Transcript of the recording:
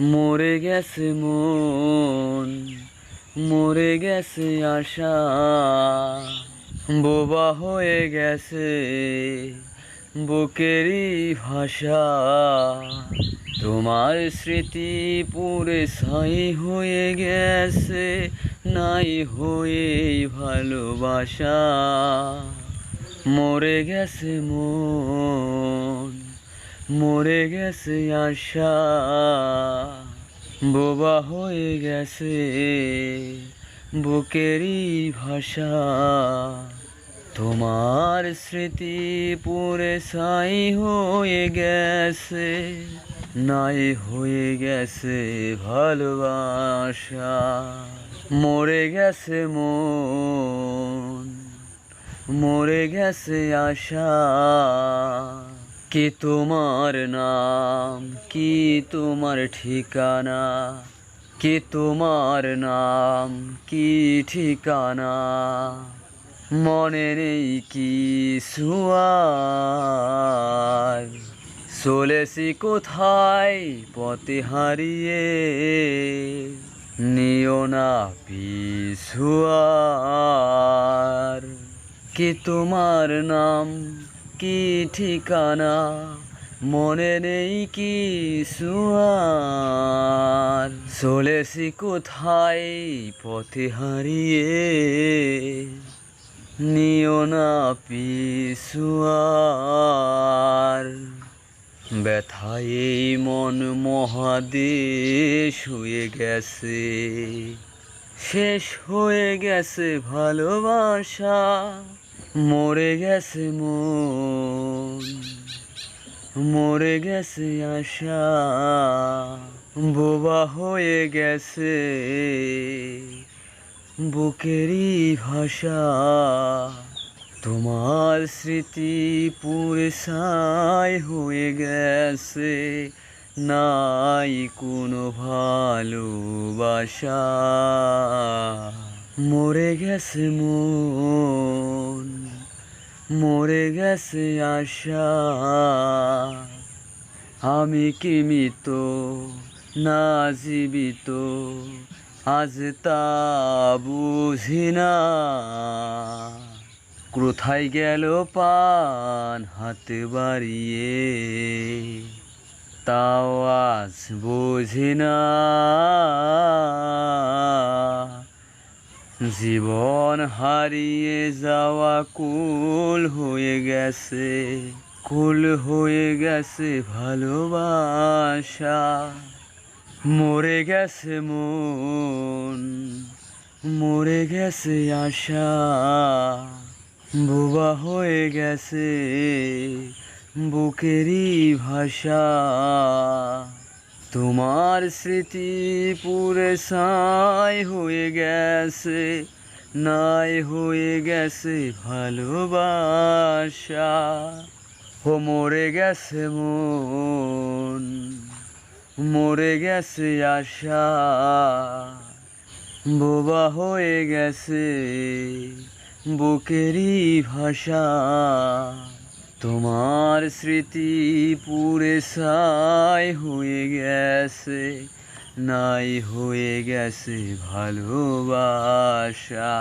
মরে গেছে মন, মরে গেছে আশা। বোবা হয়ে গেছে বুকেরই ভাষা। তোমার স্মৃতি পুরে ছাই হয়ে গেছে, নাই হয়ে ভালোবাসা। মরে গেছে মন মরে গেছে আশা, বোবা হয়ে গেছে বুকেরই ভাষা। তোমার স্মৃতি পুরে ছাই হয়ে গেছে, নাই হয়ে গেছে ভালোবাসা। মরে গেছে মন, মরে গেছে আশা। কি তোমার নাম? কি তোমার ঠিকানা? কি তোমার নাম? কি ঠিকানা? মনে নেই কি সুয়ার। চলেছি কোথায়? পথে হারিয়ে নিও না পিছুয়ার কি তোমার নাম? কি ঠিকানা? মনে নেই কি সুয়ার চলেছি কোথায়? পথে হারিয়ে নিও না পিছুয়ার ব্যথায় এই মন মহাদেশ হয়ে গেছে। শেষ হয়ে গেছে ভালোবাসা। মরে গেছে মন, মরে গেছে আশা, বোবা হয়ে গেছে বুকেরই ভাষা। তোমার স্মৃতি পুরে ছাই হয়ে গেছে, নাই কোনো ভালোবাসা। মরে গেছে মন মরে গেছে আশা। আমি কি মৃত না জীবিত? আজ তা বুঝি না। কোথায় গেল পান হাতে বাড়িয়ে? তাও আজ বুঝি না। জীবন হারিয়ে যাওয়া কুল হয়ে গেছে, কুল হয়ে গেছে ভালোবাসা। মরে গেছে মন, মরে গেছে আশা। বোবা হয়ে গেছে বুকেরই ভাষা। তোমার স্মৃতি পুরে ছাই হয়ে গেছে, নাই হয়ে গেছে ভালোবাসা। ও মরে গেছে মন, মরে গেছে আশা। বোবা হয়ে গেছে বুকেরই ভাষা। তোমার স্মৃতি পুরে সাই হয়ে গেছে নাই হয়ে গেছে ভালোবাসা।